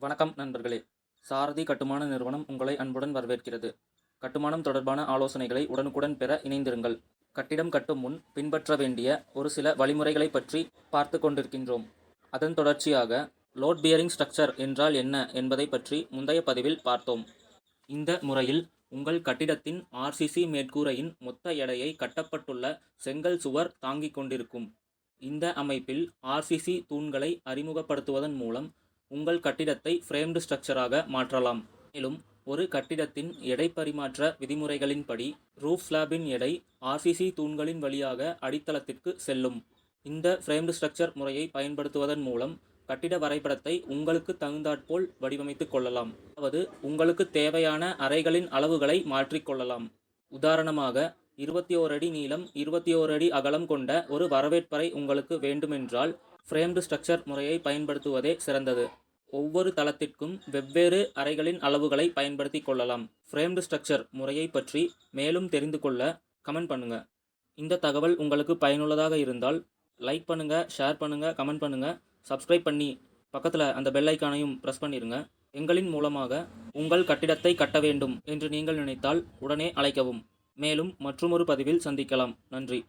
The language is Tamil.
வணக்கம் நண்பர்களே. சாரதி கட்டுமான நிறுவனம் உங்களை அன்புடன் வரவேற்கிறது. கட்டுமானம் தொடர்பான ஆலோசனைகளை உடனுக்குடன் பெற இணைந்திருங்கள். கட்டிடம் கட்டும் முன் பின்பற்ற வேண்டிய ஒரு சில வழிமுறைகளை பற்றி பார்த்து கொண்டிருக்கின்றோம். அதன் தொடர்ச்சியாக லோட் பியரிங் ஸ்ட்ரக்சர் என்றால் என்ன என்பதை பற்றி முந்தைய பதிவில் பார்த்தோம். இந்த முறையில் உங்கள் கட்டிடத்தின் ஆர்சிசி மேற்கூரையின் மொத்த எடையை கட்டப்பட்டுள்ள செங்கல் சுவர் தாங்கிக் கொண்டிருக்கும். இந்த அமைப்பில் ஆர்சிசி தூண்களை அறிமுகப்படுத்துவதன் மூலம் உங்கள் கட்டிடத்தை ஃப்ரேம்டு ஸ்ட்ரக்சராக மாற்றலாம். மேலும் ஒரு கட்டிடத்தின் எடை பரிமாற்ற விதிமுறைகளின்படி ரூஃப் ஸ்லாபின் எடை ஆர்சிசி தூண்களின் வழியாக அடித்தளத்திற்கு செல்லும். இந்த ஃப்ரேம்டு ஸ்ட்ரக்சர் முறையை பயன்படுத்துவதன் மூலம் கட்டிட வரைபடத்தை உங்களுக்கு தகுந்தாற்போல் வடிவமைத்துக் கொள்ளலாம். அதாவது உங்களுக்கு தேவையான அறைகளின் அளவுகளை மாற்றிக்கொள்ளலாம் உதாரணமாக இருபத்தி ஓர் அடி நீளம் இருபத்தி ஓர் அடி அகலம் கொண்ட ஒரு வரவேற்பறை உங்களுக்கு வேண்டுமென்றால் ஃப்ரேம்டு ஸ்ட்ரக்சர் முறையை பயன்படுத்துவதே சிறந்தது. ஒவ்வொரு தளத்திற்கும் வெவ்வேறு அறைகளின் அளவுகளை பயன்படுத்தி கொள்ளலாம். ஃப்ரேம்டு ஸ்ட்ரக்சர் முறையை பற்றி மேலும் தெரிந்து கொள்ள கமெண்ட் பண்ணுங்க. இந்த தகவல் உங்களுக்கு பயனுள்ளதாக இருந்தால் லைக் பண்ணுங்க ஷேர் பண்ணுங்க கமெண்ட் பண்ணுங்க. சப்ஸ்கிரைப் பண்ணி பக்கத்தில் அந்த பெல் ஐக்கானையும் ப்ரெஸ் பண்ணிடுங்க எங்களின் மூலமாக உங்கள் கட்டிடத்தை கட்ட வேண்டும் என்று நீங்கள் நினைத்தால் உடனே அழைக்கவும். மேலும் மற்றுமொரு பதிவில் சந்திக்கலாம். நன்றி.